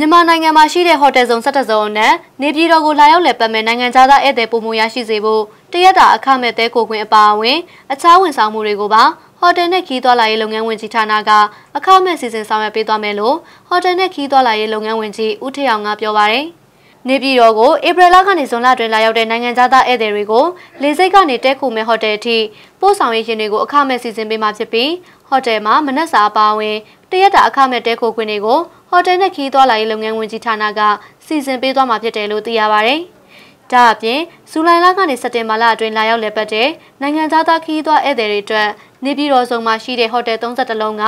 မြန်မာနိုင်ငံမှာရှိတဲ့ဟိုတယ်ဆောင်17စုံနဲ့နေပြည်တော်ကိုလာရောက်လည်ပတ်မဲ့နိုင်ငံခြားသားဧည့်သည်ပုံမရရှိစေဖို့တရက်တာအခမဲ့တဲကိုခွင့်အပါအဝင်အခြားဝန်ဆောင်မှုတွေကိုပါဟိုတယ်နဲ့ခီးသွွာလာရေးလုပ်ငန်းဝင်ကြီးဌာနကအခမဲ့စီစဉ်ဆောင်ရွက်ပေးသွားမယ်လို့ဟိုတယ်နဲ့ခီးသွွာလာရေးလုပ်ငန်းဝင်ကြီးဦးထေအောင်ကပြောပါရယ်နေပြည်တော်ကိုဧပြီလကနေဇွန်လတွင်လာရောက်တဲ့နိုင်ငံသားဧည့်သည်တွေကိုလေဆိပ်ကနေတဲခုမဲ့ဟိုတယ်အထိပို့ဆောင်ရေးရှင်တွေကိုအခမဲ့စီစဉ်ပေးမှာဖြစ်ပြီးဟိုတယ်မှာမနက်စာအပါအဝင် တရက်တာအခမဲ့တဲခုခွင့်တွေကိုဟိုတယ်နဲ့ခီးသွွာလာရေးလုပ်ငန်းဝင်ကြီးဌာနကစီစဉ်ပေးသွားမှာဖြစ်တယ်လို့သိရပါဗျ။ဒါအပြင်ဇူလိုင်လကနေစက်တင်ဘာလအတွင်းလာရောက်လည်ပတ်တဲ့နိုင်ငံသားခီးသွွားဧည့်သည်တွေအတွက်နေပြည်တော်ဆောင်မှာရှိတဲ့ဟိုတယ်32လုံးက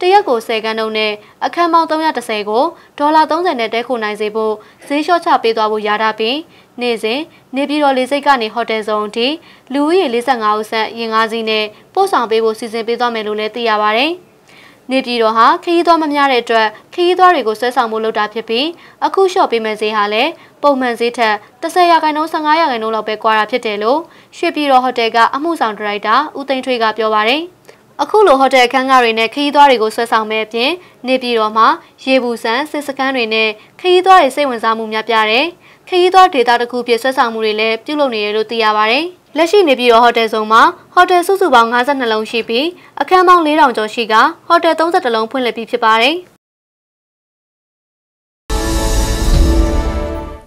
တရက်ကို10ခန်းနှုန်းနဲ့အခန်းပေါင်း330ကိုဒေါ်လာ30နဲ့တဲခိုနိုင်စေဖို့ဈေးလျှော့ချပေးသွားဖို့ရာထားပြီးနေ့စဉ်နေပြည်တော်လေဆိပ်ကနေဟိုတယ်ဆောင်အထိလူဦးရေ45ဦးဆက်ရင်5စီးနဲ့ပို့ဆောင်ပေးဖို့စီစဉ်ပေးသွားမယ်လို့လည်းသိရပါဗျ။ နေပြည်တော်ဟာခရီးသွားမများတဲ့အတွက်ခရီးသွားတွေကိုဆွဲဆောင်မှုလုပ်တာဖြစ်ပြီးအခုလျှော့ပေးမဲ့ဈေးဟာလည်းပုံမှန်ဈေးထက်30ရာခိုင်နှုန်း15ရာခိုင်နှုန်းလောက်ပဲကွာတာဖြစ်တယ်လို့ရွှေပြည်တော်ဟိုတယ်ကအမှုဆောင်ဒါရိုက်တာဦးသိန်းထွေးကပြောပါတယ်အခုလိုဟိုတယ်အခန်းကားတွေနဲ့ခရီးသွားတွေကိုဆွဲဆောင်မဲ့အပြင်နေပြည်တော်မှာရေဘူးဆန်စစ်စခန်းတွေနဲ့ခရီးသွားတွေစိတ်ဝင်စားမှုများပြားတယ်ခရီးသွားဒေတာတစ်ခုဖြစ်ဆွဲဆောင်မှုတွေလည်းပြုလုပ်နေရလို့သိရပါတယ်။လက်ရှိနေပြည်တော်ဟိုတယ်ဆောင်မှာ ဟိုတယ်စုစုပေါင်း52လုံးရှိပြီးအခန်းပေါင်း4000ကျော်ရှိကဟိုတယ်32လုံးဖွင့်လှစ်ပြီးဖြစ်ပါတယ်။